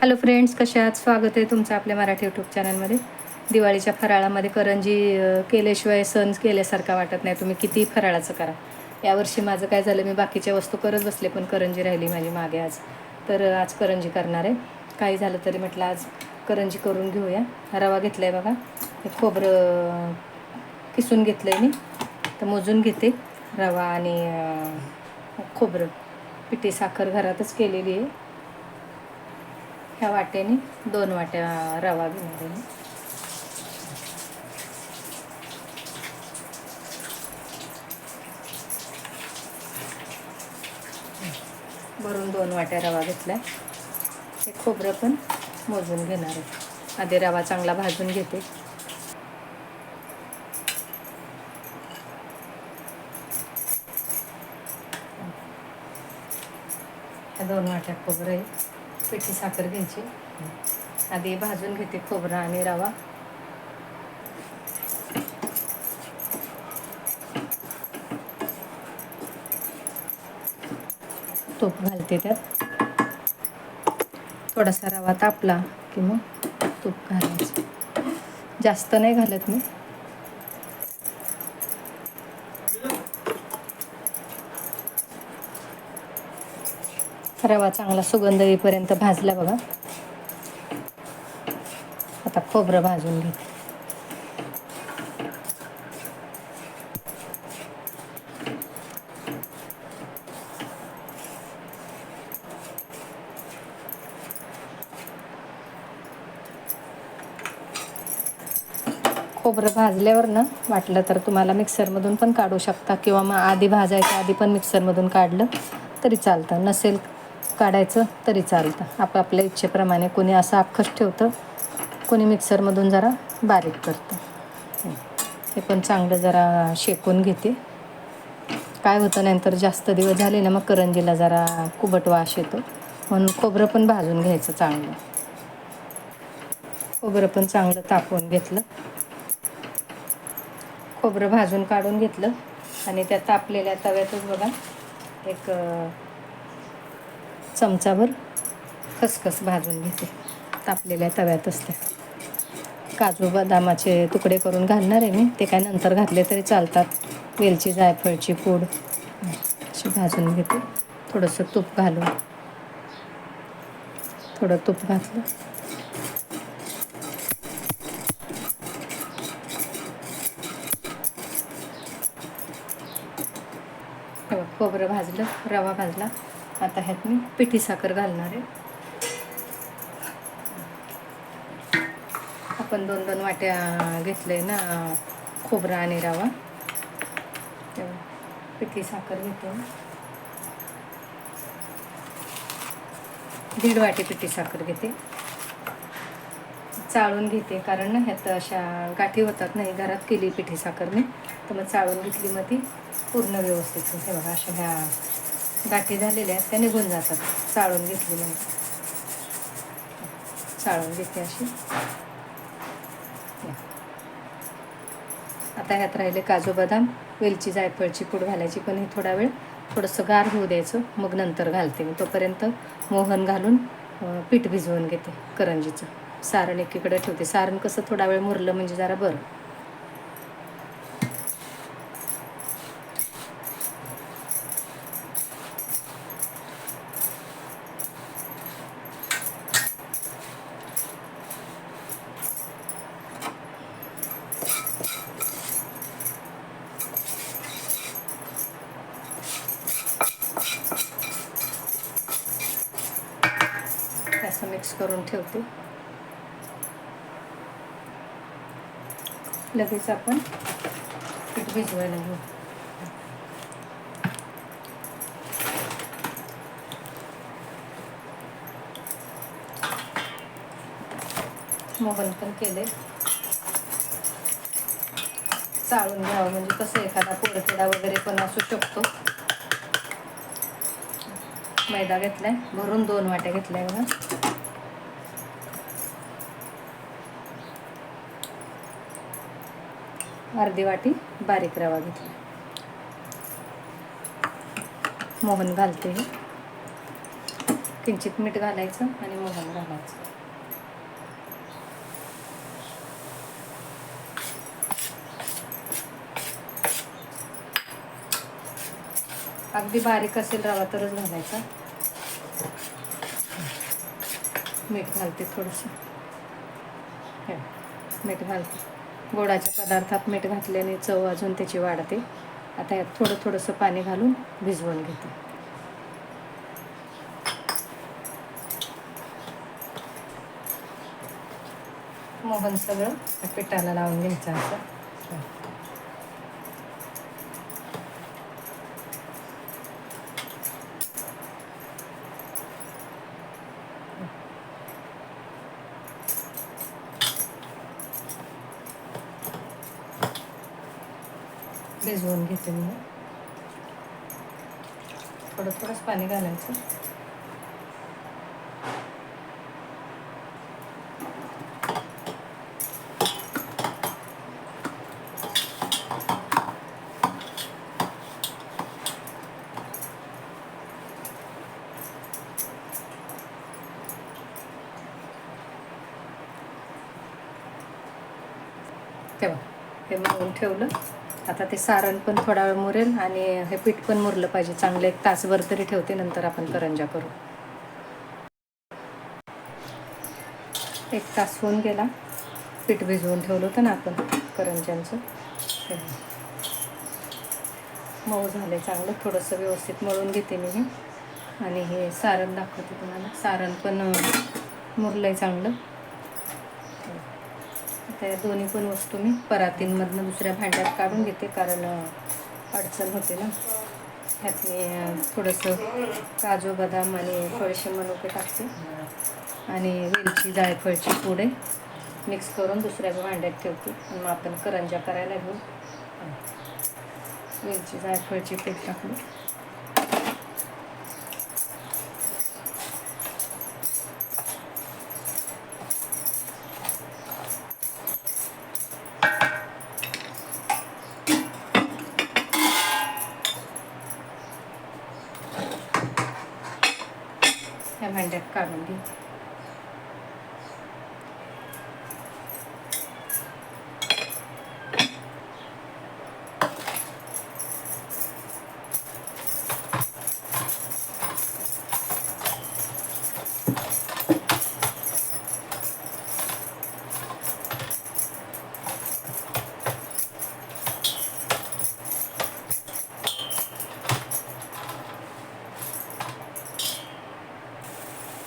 Hello friends कशा आहात? स्वागत आहे तुमचं आपल्या मराठी यूट्यूब चॅनलमध्ये दिवाळीच्या फराळामध्ये करंजी केल्याशिवाय सण केल्यासारखा वाटत नाही. तुम्ही किती फराळाचं करा. यावर्षी माझं काय झालं मी बाकीच्या वस्तू करत बसले पण करंजी राहिली माझी मागे आज. तर आज करंजी करणार आहे. काही झालं तरी म्हटलं आज करंजी करून घेऊया. रवा घेतला आहे बघा. हे खोबरं किसून घेतलं आहे मी. तर मोजून घेते. रवा आणि खोबरं. पिठी साखर घरातच केलेली आहे. ह्या वाट्याने दोन वाट्या रवा घेणार आहे मी. भरून दोन वाट्या रवा घेतला हे खोबरं पण मोजून घेणार आहे. आधी रवा चांगला भाजून घेते. ह्या दोन वाट्या खोबरं आहे. पिठी साखर घ्यायची. आधी भाजून घेते खोबरं आणि रवा. तूप घालते त्यात. थोडासा रवा तापला की मग तूप घालायचं. जास्त नाही घालत मी. रवा चांगला सुगंध येईपर्यंत भाजला बघा. आता खोबरं भाजून घेते. खोबरं भाजल्यावर ना वाटलं तर तुम्हाला मिक्सरमधून पण काढू शकता किंवा मग आधी भाजायच्या आधी पण मिक्सरमधून काढलं तरी चालतं. नसेल काढायचं तरी चालतं. आपापल्या इच्छेप्रमाणे कोणी असं अख्खच ठेवतं कोणी मिक्सरमधून जरा बारीक करतं. हे पण चांगलं जरा शेकून घेते. काय होतं नंतर जास्त दिवस झाले ना मग करंजीला जरा कुबट वास येतो. म्हणून खोबरं पण भाजून घ्यायचं चांगलं. खोबरं पण चांगलं तापवून घेतलं. खोबरं भाजून काढून घेतलं. आणि त्या तापलेल्या तव्यातच बघा एक चमचाभर खसखस भाजून घेते. तापलेल्या तव्यात असल्या काजू बदामाचे तुकडे करून घालणार आहे मी. ते काय नंतर घातले तरी चालतात. वेलची जायफळची पूड अशी भाजून घेते. थोडंसं तूप घालून. थोडं तूप घातलं. खोबरं भाजलं रवा भाजला. आता ह्यात मी पिठी साखर घालणार आहे. आपण दोन दोन वाट्या घेतले ना खोबरं आणि रवा. तेव्हा पिठी साखर घेतो दीड वाटी पिठी साखर घेते. चाळून घेते कारण ना ह्यात अशा गाठी होतात नाही घरात केली पिठी साखर मी. तर मग चाळून घेतली मग ती पूर्ण व्यवस्थित होते बघा अशा ह्या गाठी झालेल्या आहेत त्या निघून जातात. चाळून घेतली म्हणजे चाळून घेते अशी. आता ह्यात राहिले काजू बदाम वेलची जायफळची पूड घालायची पण हे थोडा वेळ थोडंसं गार होऊ द्यायचं मग नंतर घालते मी. तोपर्यंत मोहन घालून पीठ भिजवून घेते करंजीचं. सारण एकीकडे ठेवते. सारण कसं थोडा वेळ मुरलं म्हणजे जरा बरं असं मिक्स करून ठेवते. लगेच आपण पीठ भिजवायला घेऊ. मोहन पण केले चाळून घ्यावं म्हणजे कसं एखादा पोरखेडा वगैरे पण असू शकतो. मैदा घेतलाय भरून दोन वाट्या घेतल्या बघा. अर्धी वाटी बारीक रवा घेतला. मोहन घालते किंचित मीठ घालायचं आणि मोहन घालायचं. अगदी बारीक असेल रवा तरच घालायचा. मीठ घालते थोडंसं. मीठ घालते. गोडाच्या पदार्थात मीठ घातल्याने चव अजून त्याची वाढते. आता यात थोडं थोडंसं पाणी घालून भिजवून घेते. मोहन सगळं त्या पिठाला लावून घ्यायचं असं. भिजवून घेते मी. थोडं थोडंच पाणी घालायचं. तेव्हा हे मग ठेवलं. आता ते सारण पण थोडा वेळ मुरेल आणि हे पीठ पण मुरलं पाहिजे. चांगलं एक तासभर तरी ठेवते नंतर आपण करंजा करू. एक तास होऊन गेला. पीठ भिजवून ठेवलं होतं ना आपण करंज्यांचं. मऊ झालं मऊ चांगलं. थोडंसं व्यवस्थित मळून घेते मी हे. आणि हे सारण दाखवते तुम्हाला. सारण पण मुरलं आहे चांगलं. आता या दोन्ही पण वस्तू मी. परातींमधनं दुसऱ्या भांड्यात काढून घेते कारण अडचण होते ना. ह्यात मी थोडंसं काजू बदाम आणि थोडेसे मनुके टाकते. आणि वेलची जायफळची पुडे मिक्स करून दुसऱ्या भांड्यात ठेवते. आणि मग आपण करंजा करायला घेऊ. वेलची जायफळची पूड टाकली भांड्यात काढून घेते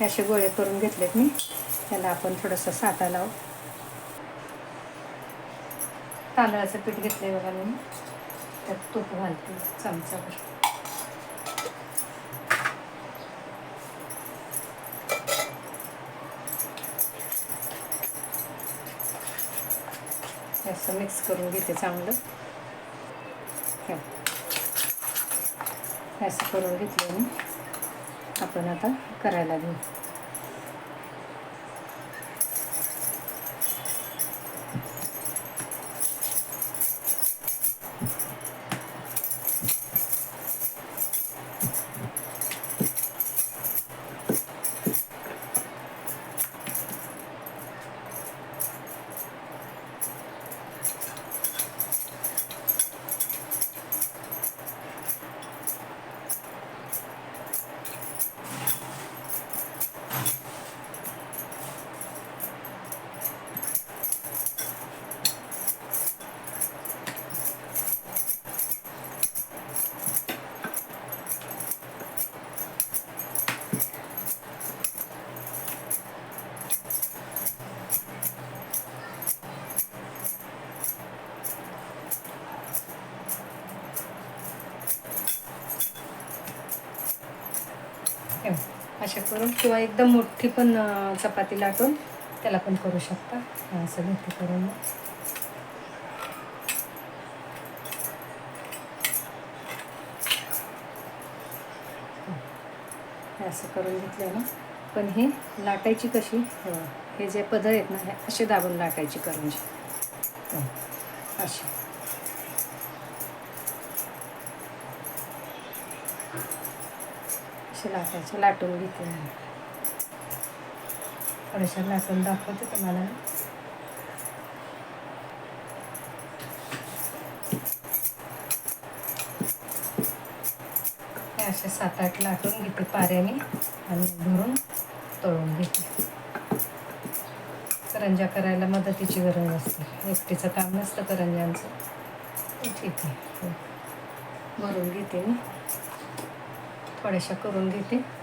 असे गोळे करून घेतलेत मी. त्याला आपण थोडंसं साठा लावू. तांदळाचं पीठ घेतलंय बघा मी. त्यात तूप घालते चमचाभर असं मिक्स करून घेते चांगलं. असं करून घेतलं मी. आपण आता करायला घेऊ हे बघ, अशा करून किंवा एकदम मोठी पण चपाती लाटून त्याला पण करू शकता. असं घेते करून. असं करून घेतलं ना. पण हे लाटायची कशी हे जे पदर आहेत ना हे असे दाबून लाटायची करून अशी. असे लाटायचे लाटून घेते मी. थोड्याशा लाटून दाखवते तुम्हाला. असे सात आठ लाटून घेते पाऱ्याने आणि भरून तळून घेते. करंजा करायला मदतीची गरज असते. एकटीचं काम नसतं करंजांचं. ठीक आहे. हो. भरून घेते मी. थोड्याशा करून घेते.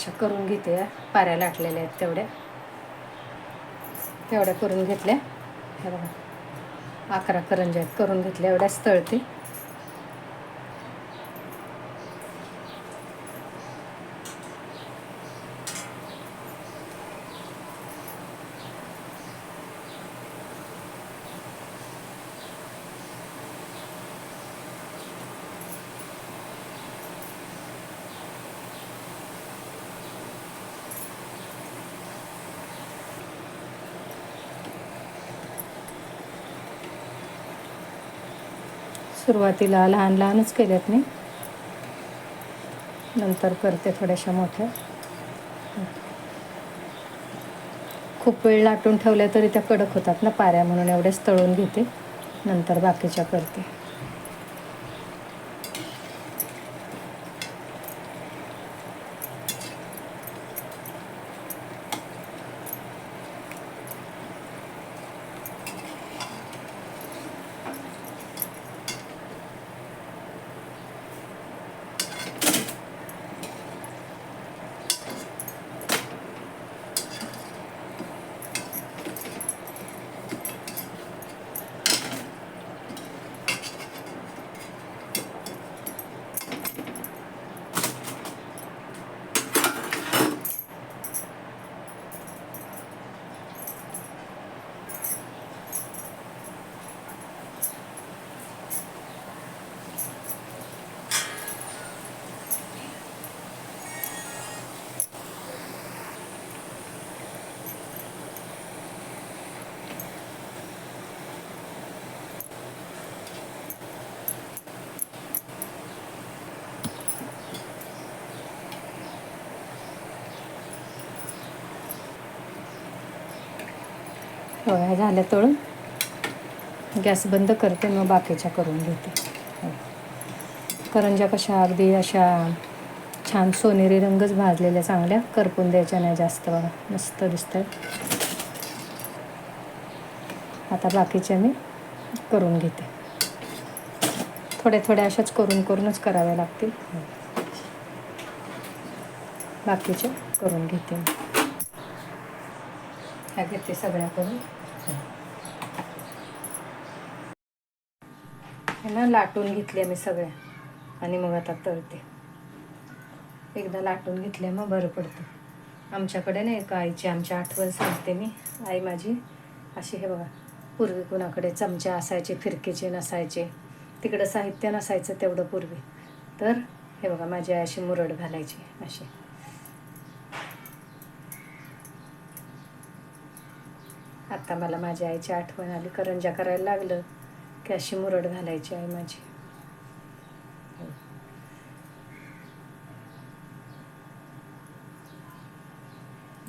अशा करून घेते. या. पाऱ्या लाटलेल्या आहेत तेवढ्या. तेवढ्या करून घेतल्या. हे बघा. अकरा करंज्या आहेत. करून घेतल्या. एवढ्याच तळते सुरुवातीला लहान लहानच केल्यात मी. नंतर करते थोड्याशा मोठ्या. खूप वेळ लाटून ठेवल्या तरी त्या कडक होतात ना पाऱ्या म्हणून एवढ्याच तळून घेते. नंतर बाकीच्या करते. पोळ्या झाल्या तळून. गॅस बंद करते मग बाकीच्या करून घेते. हो. करंज्या कशा अगदी अशा छान सोनेरी रंगच भाजलेल्या चांगल्या करपून द्यायच्या नाही जास्त बघा मस्त दिसत आता बाकीच्या मी करून घेते. थोड्या थोड्या अशाच करून करूनच कराव्या लागतील. हो. बाकीच्या करून घेते ह्या घेते सगळ्या करून हे ना लाटून घेतल्या मी सगळ्या आणि मग आता तळते. एकदा लाटून घेतल्या मग बरं पडतं. आमच्याकडे नाही का आईची आमची आठवण सांगते मी. आई माझी अशी हे बघा पूर्वी कुणाकडे चमचे असायचे फिरकीचे नसायचे तिकडं साहित्य नसायचं तेवढं पूर्वी. तर हे बघा माझी आई अशी मुरड घालायची अशी. आता मला माझ्या आईची आठवण आली. करंजा करायला लागलं की अशी मुरड घालायची आई माझी.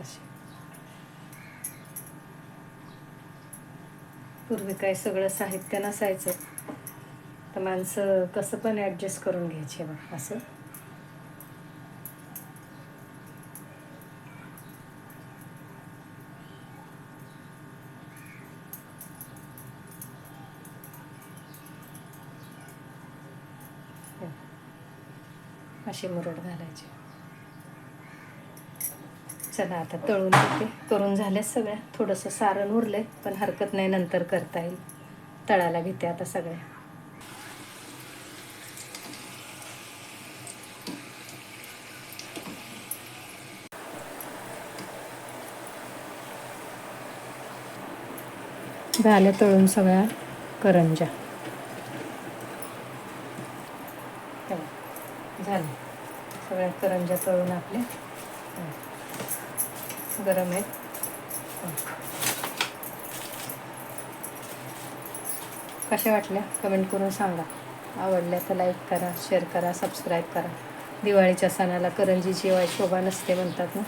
अशी. पूर्वी काय सगळं साहित्य नसायचं. तर माणसं कसं पण ॲडजस्ट करून घ्यायचे बघ असं. अशी मुरड घालायची. चला आता तळून घेते. करून झाल्या सगळ्या. थोडंसं सारण उरलं पण हरकत नाही नंतर करता येईल. तळायला घेते आता सगळ्या. झाल्या तळून सगळ्या करंजा झालं. सगळ्या करंजा तळून आपल्या गरम आहेत. कशा वाटल्या? कमेंट करून सांगा. आवडल्या तर लाईक करा शेअर करा सबस्क्राईब करा. दिवाळीच्या सणाला करंजी जेवाय शोभा नसते म्हणतात ना.